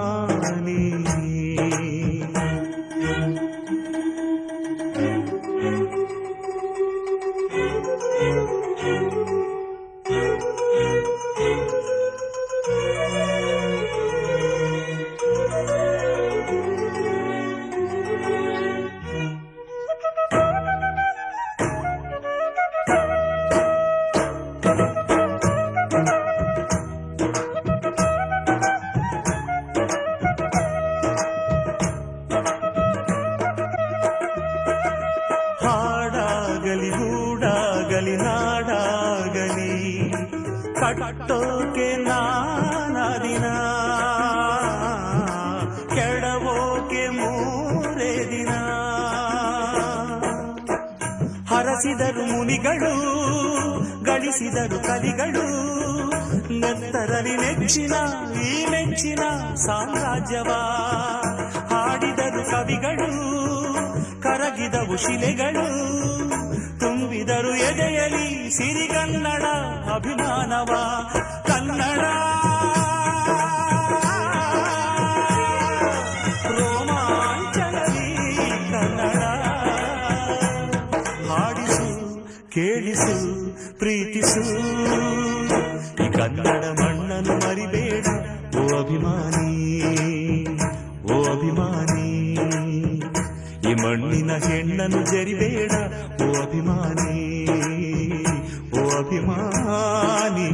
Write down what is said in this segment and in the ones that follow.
ಅಭಿಮಾನಿ ನಾಡಾಗಲಿ ಕಟ್ಟೋಕೆ ನಾನದಿನ. ಕೆಡವೋಕೆ ಮೂರೇ ದಿನ. ಹರಸಿದರು ಮುನಿಗಳು, ಗಳಿಸಿದರು ಕಲಿಗಳು ನೆತ್ತರಲಿ ನೆಚ್ಚಿನ ಈ ಮೆಚ್ಚಿನ ಸಾಮ್ರಾಜ್ಯವ. ಹಾಡಿದರು ಕವಿಗಳು, ಕರಗಿದವು ಶಿಲೆಗಳು ತುಂಬಿದರು ಎದೆಯಲಿ ಸಿರಿಗನ್ನಡ ಅಭಿಮಾನವ ಕನ್ನಡ. ರೋಮಾಂಚನವೀ ಕನ್ನಡ. ಹಾಡಿಸು, ಕೇಳಿಸು, ಪ್ರೀತಿಸು. ಈ ಕನ್ನಡ ಮಣ್ಣನ್ನು ಮರಿಬೇಡ, ಓ ಅಭಿಮಾನಿ ಓ ಅಭಿಮಾನಿ. ಮಣ್ಣಿನ ಹೆಣ್ಣನ್ನು ಜರಿಬೇಡ ಓ ಅಭಿಮಾನಿ ಓ ಅಭಿಮಾನಿ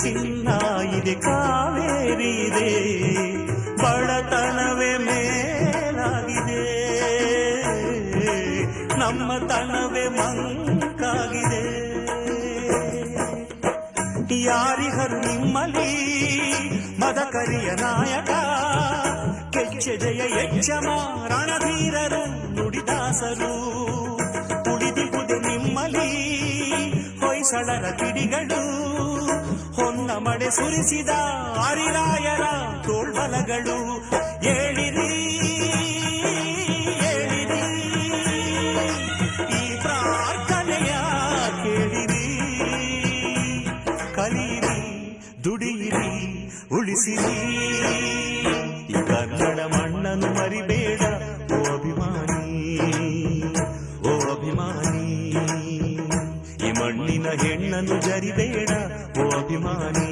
ಚಿನ್ನ ಇದೆ, ಕಾವೇರಿ ಬಡತನವೇ ಮೇಲಾಗಿದೆ. ನಮ್ಮ ತನವೇ ಮಂಕಾಗಿದೆ. ಯಾರಿಹರು ನಿಮ್ಮಲ್ಲಿ ಮದಕರಿಯ ನಾಯಕ, ಕೆಚ್ಚೆದೆಯ ಯಜ್ಜಮ ರಣಧೀರರು ನುಡಿದಾಸರು ಉಳಿದಿಹುದು ನಿಮ್ಮಲ್ಲಿ ಹೊಯ್ಸಳರ ಕಿಡಿಗಳು ಸುರಿಸಿದ ಹರಿರಾಯರ ತೋಳ್ಬಲಗಳು. ಹೇಳಿರಿ ಹೇಳಿರಿ ಈ ಪ್ರಾರ್ಥನೆಯ ಕೇಳಿರಿ. ಕಲಿಯಿರಿ, ದುಡಿಯಿರಿ, ಉಳಿಸಿರಿ. ಈ ಕನ್ನಡ ಮಣ್ಣನ್ನು ಮರಿಬೇಡ, ಓ ಅಭಿಮಾನಿ ಓ ಅಭಿಮಾನಿ. ಈ ಮಣ್ಣಿನ ಹೆಣ್ಣನ್ನು ಜರಿಬೇಡ, ಓ ಅಭಿಮಾನಿ.